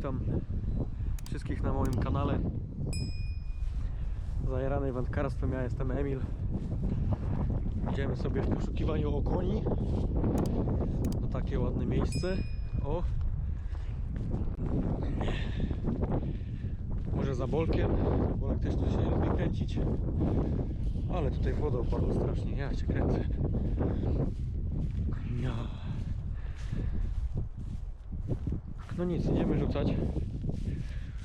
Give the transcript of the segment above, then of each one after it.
Witam wszystkich na moim kanale. Zajarany wędkarstwem, ja jestem Emil. Idziemy sobie w poszukiwaniu okoni. Na takie ładne miejsce. O! Może za bolkiem? Bolek też tu się lubi kręcić. Ale tutaj woda opadła strasznie, ja cię kręcę ja. No nic, idziemy rzucać.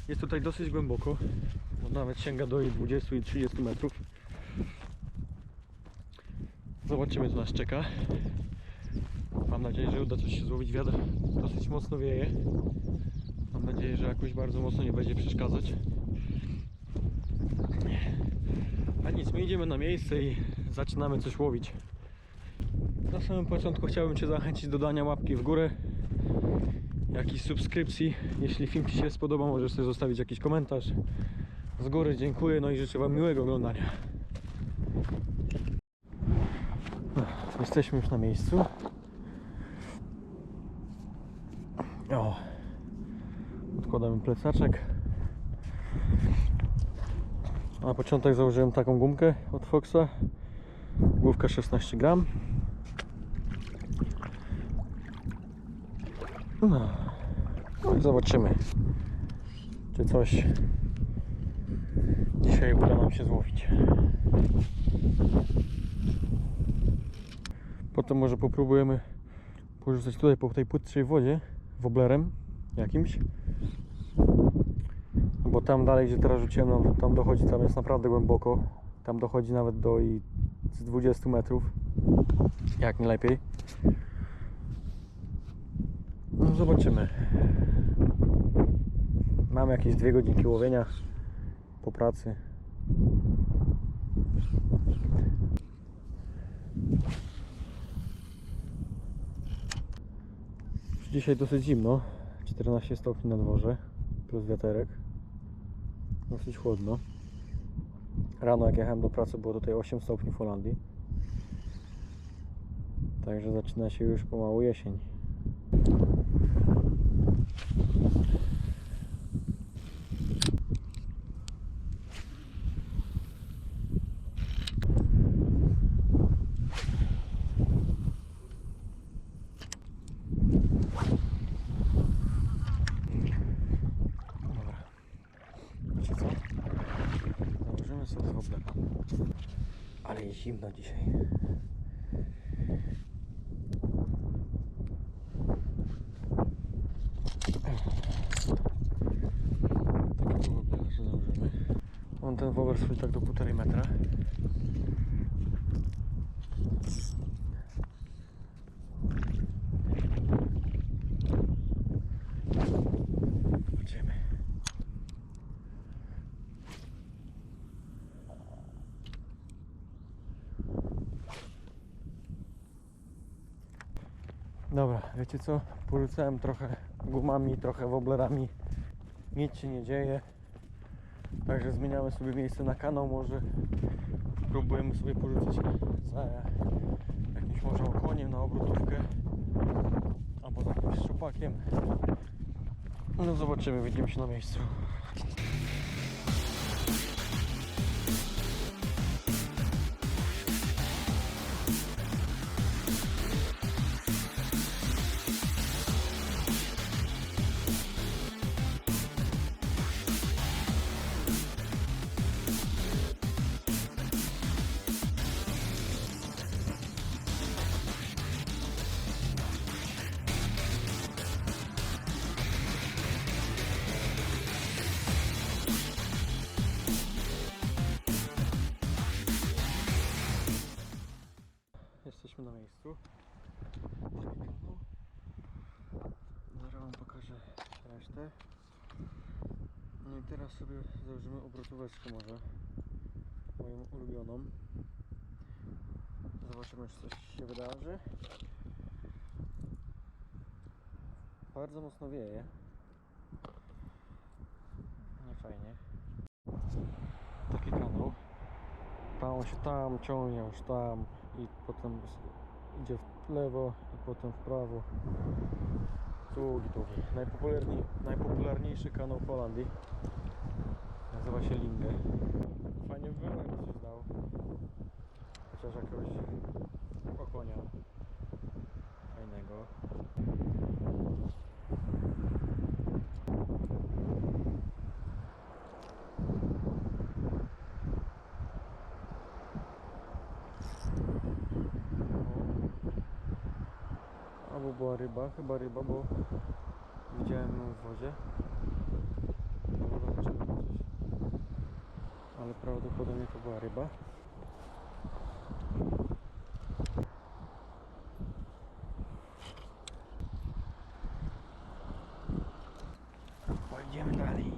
Jest tutaj dosyć głęboko. bo Nawet sięga do i 20 i 30 metrów. Zobaczymy co nas czeka. Mam nadzieję, że uda coś się złowić. Wiatr dosyć mocno wieje. Mam nadzieję, że jakoś bardzo mocno nie będzie przeszkadzać. A nic, my idziemy na miejsce i zaczynamy coś łowić. Na samym początku chciałbym Cię zachęcić do dania łapki w górę, jakiejś subskrypcji. Jeśli film Ci się spodoba, możesz sobie zostawić jakiś komentarz. Z góry dziękuję, no i życzę Wam miłego oglądania. Jesteśmy już na miejscu. O, odkładamy plecaczek. Na początek założyłem taką gumkę od Foxa. Główka 16 gram. No. No i zobaczymy, czy coś dzisiaj uda nam się złowić. Potem może popróbujemy porzucać tutaj po tej płytszej wodzie woblerem jakimś. Bo tam dalej, gdzie teraz rzuciłem, no, tam dochodzi, tam jest naprawdę głęboko. Tam dochodzi nawet do i z 20 metrów. Jak nie lepiej. No zobaczymy. Mam jakieś dwie godzinki łowienia po pracy. Dzisiaj dosyć zimno. 14 stopni na dworze plus wiaterek. Dosyć chłodno. Rano jak jechałem do pracy było tutaj 8 stopni w Holandii. Także zaczyna się już pomału jesień. Dobra. Wiecie co? Założymy sobie wobleka. Ale jest zimno dzisiaj. Takiego wobleka sobie założymy. Mam ten wobler swój tak do półtorej metra. Zobaczymy. Dobra, wiecie co? Porzucałem trochę gumami, trochę woblerami. Nic się nie dzieje. Także zmieniamy sobie miejsce na kanał. Może próbujemy sobie porzucić za jakimś może okoniem na obrotówkę. Albo z jakimś szczupakiem. No zobaczymy, widzimy się na miejscu. Sobie założymy obrotóweczkę może. Moją ulubioną. Zobaczymy czy coś się wydarzy. Bardzo mocno wieje. Nie fajnie. Taki kanał. Tam się tam ciągnie, aż tam i potem idzie w lewo i potem w prawo. Długi, długi. Najpopularniej, najpopularniejszy kanał w Holandii. Nazywa się Linge. Fajnie wygląda, mi się zdał. Chociaż jakiegoś okonia. Fajnego. Albo była ryba, chyba ryba, bo widziałem ją w wodzie. Ale prawdopodobnie to była ryba. Pójdziemy dalej.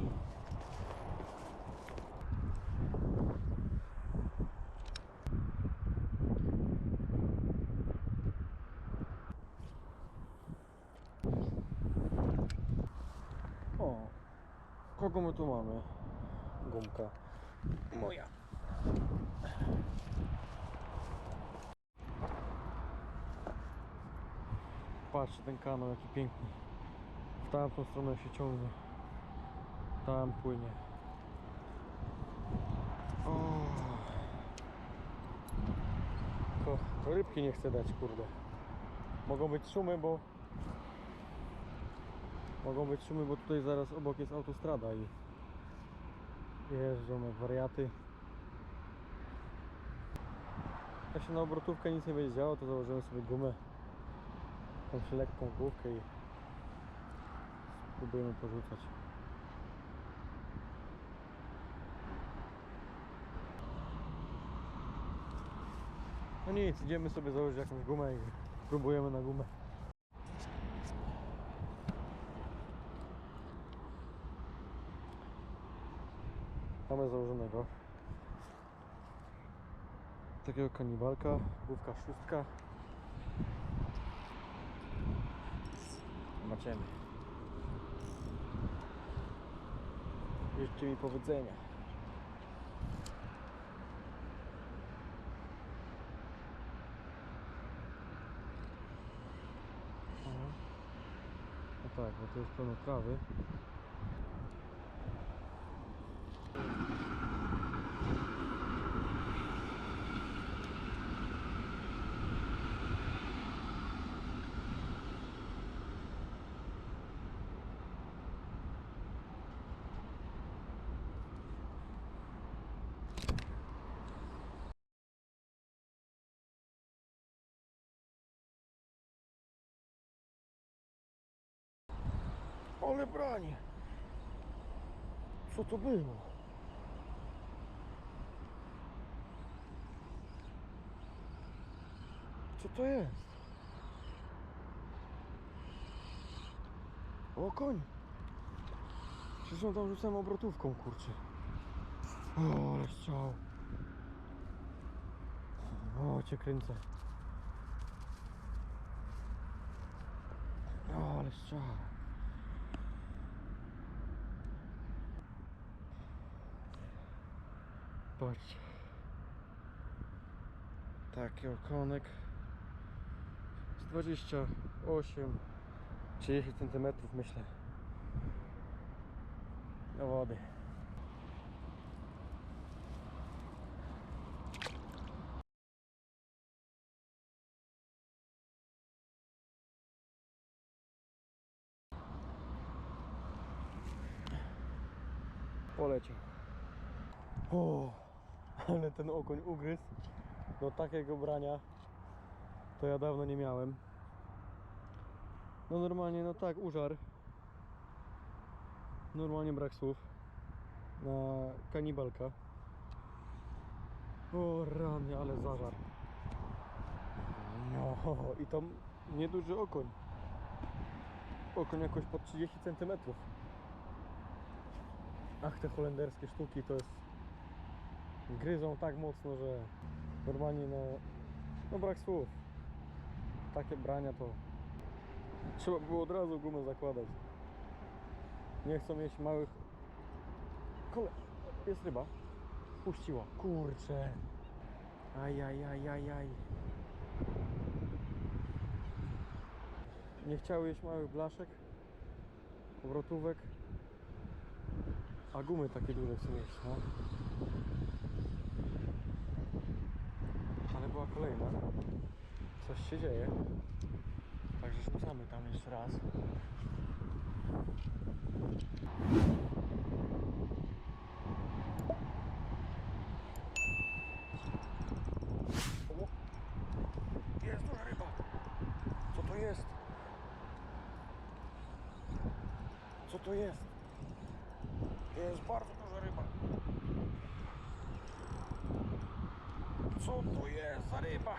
O, kogo my tu mamy? Gumka. Moja. Patrzcie ten kanał jaki piękny. W tamtą stronę się ciągnie. Tam płynie. To, to rybki nie chcę dać, kurde. Mogą być szumy, bo Mogą być szumy, bo tutaj zaraz obok jest autostrada i jeżdżą jak wariaty. Jak się na obrotówkę nic nie będzie działo, to założymy sobie gumę. Jakąś lekką główkę i spróbujemy porzucać. No nic, idziemy sobie założyć jakąś gumę i próbujemy na gumę. Założonego takiego kanibalka, główka szóstka. Zobaczymy. Życzcie mi powodzenia. Mhm. No tak, bo to jest pełno trawy. Ale branie! Co to było? Co to jest? O koń! Przecież tam rzucałem obrotówką, kurczę. O, ale strzał. O, cię kręcę. O, ale strzał. Patrz. Taki okonek. Z 28 30 cm myślę. Do wody. Poleciał. O, ale ten okoń ugryzł. No takiego brania to ja dawno nie miałem. No normalnie, no tak, użar. Normalnie brak słów. Na kanibalka. O rany, ale zażar. No i to nieduży okoń. Okoń jakoś po 30 cm. Ach, te holenderskie sztuki to jest gryzą tak mocno, że normalnie no, no brak słów. Takie brania to trzeba było od razu gumę zakładać. Nie chcą mieć małych kole. Jest ryba. Puściła. Kurczę. Aj, aj, aj, aj. Nie chciały jeść małych blaszek. obrotówek. A gumy takie duże chcę mieć, no. Ale była kolejna. Coś się dzieje. Także rzucamy tam jeszcze raz. Jest duża! Co to jest? Co to jest? Jest bardzo duża ryba. Co to jest za ryba?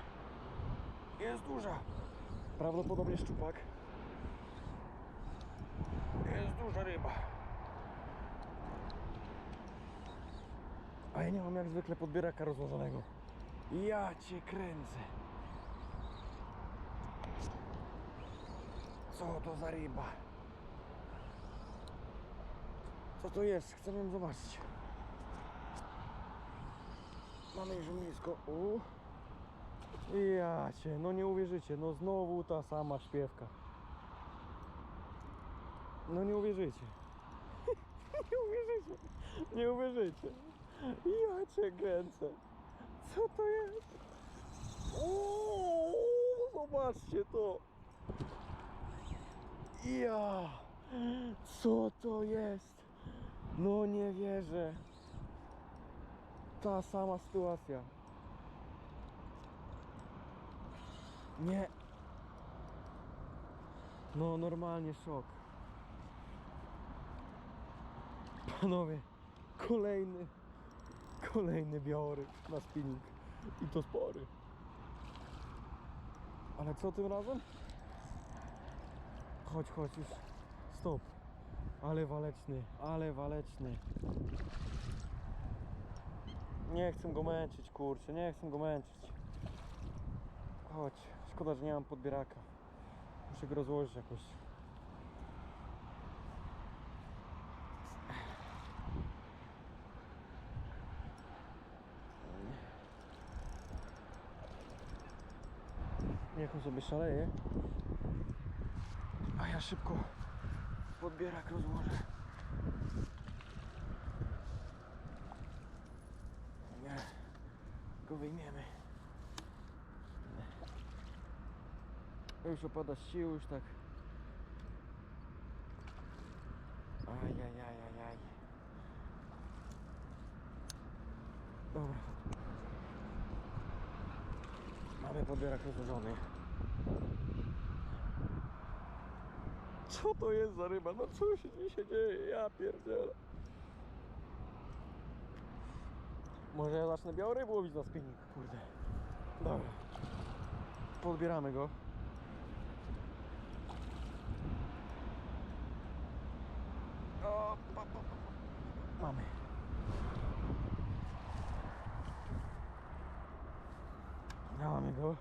Jest duża. Prawdopodobnie szczupak. Jest duża ryba. A ja nie mam jak zwykle podbieraka rozłożonego. Ja cię kręcę. Co to za ryba? Co to jest? Chcę ją zobaczyć. Mamy już blisko. U. Ja no nie uwierzycie, no znowu ta sama śpiewka. No nie uwierzycie. nie uwierzycie. Nie uwierzycie. Ja cię kręcę. Co to jest? Uuu, zobaczcie to. Ja. Co to jest? No nie wierzę. Ta sama sytuacja. Nie. No normalnie szok. Panowie, kolejny, kolejny białoryb na spinning. I to spory. Ale co tym razem? Chodź, chodź już. Stop. Ale waleczny, ale waleczny. Nie chcę go męczyć, kurczę, nie chcę go męczyć. Chodź, szkoda, że nie mam podbieraka. Muszę go rozłożyć jakoś. Niech on sobie szaleje. A ja szybko podbierak rozłożę. Nie, go wyjmiemy. Już opada z sił, już tak. Ajajajajaj. Dobra. Mamy podbierak rozłożony. Co to jest za ryba? No co się dzisiaj dzieje? Ja pierdzielę. Może ja zacznę białą rybę łowić na spinning, kurde. Dobra. Podbieramy go. O, pa, pa, pa. Mamy. Mamy go.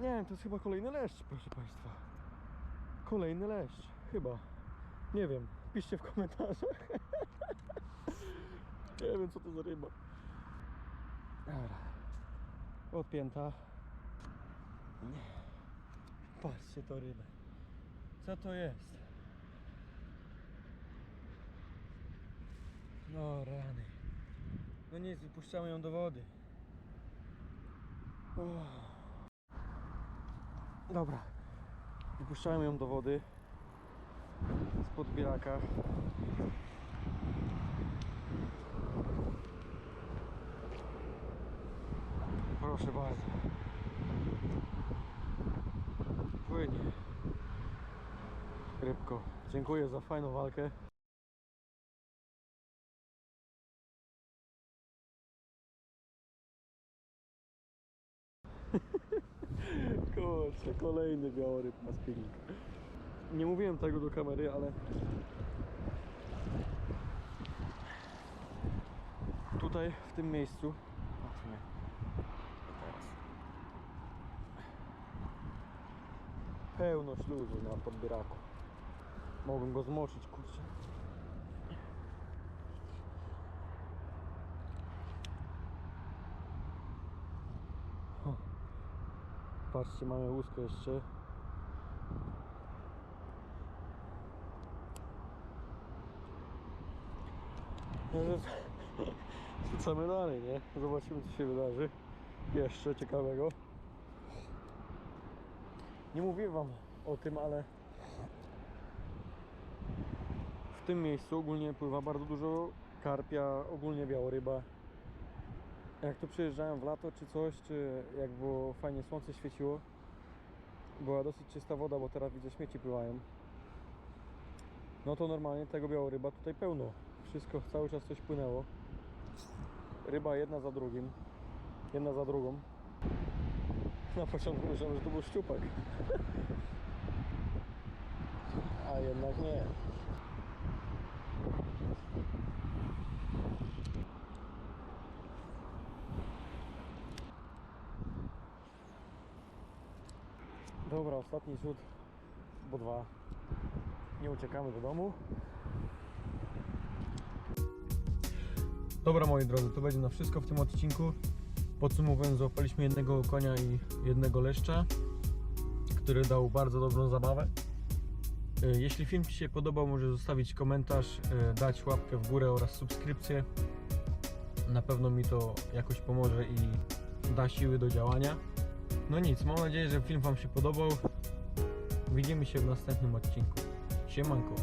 Nie wiem, to jest chyba kolejny leszcz, proszę Państwa. Kolejny leszcz, chyba. Nie wiem, piszcie w komentarzach. Nie wiem, co to za ryba. Dobra. Odpięta. Patrzcie to rybę. Co to jest? No rany. No nic, wypuszczamy ją do wody. Uff. Dobra. Wypuszczałem ją do wody. Z podbieraka. Proszę bardzo. Płynie. Rybko. Dziękuję za fajną walkę. Kurczę, kolejny białoryb na spinning. Nie mówiłem tego do kamery, ale tutaj w tym miejscu pełno śluzu na podbieraku. Mogłem go zmoczyć, kurczę. Patrzcie, mamy łuskę jeszcze. Rzucamy dalej, nie? Zobaczymy co się wydarzy. Jeszcze ciekawego. Nie mówiłem wam o tym, ale w tym miejscu ogólnie pływa bardzo dużo karpia, ogólnie białoryba. Jak tu przyjeżdżałem w lato czy coś, czy jak było fajnie słońce świeciło, była dosyć czysta woda, bo teraz widzę śmieci pływają. No to normalnie tego białoryba tutaj pełno. Wszystko, cały czas coś płynęło. Ryba jedna za drugim. Jedna za drugą. Na początku myślałem, że to był szczupak. A jednak nie. Dobra, ostatni rzut, bo dwa. Nie uciekamy do domu. Dobra moi drodzy, to będzie na wszystko w tym odcinku. Podsumowując, złapaliśmy jednego konia i jednego leszcza, który dał bardzo dobrą zabawę. E, Jeśli film Ci się podobał, możesz zostawić komentarz, e, dać łapkę w górę oraz subskrypcję. Na pewno mi to jakoś pomoże i da siły do działania. No nic, mam nadzieję, że film Wam się podobał. Widzimy się w następnym odcinku. Siemanko.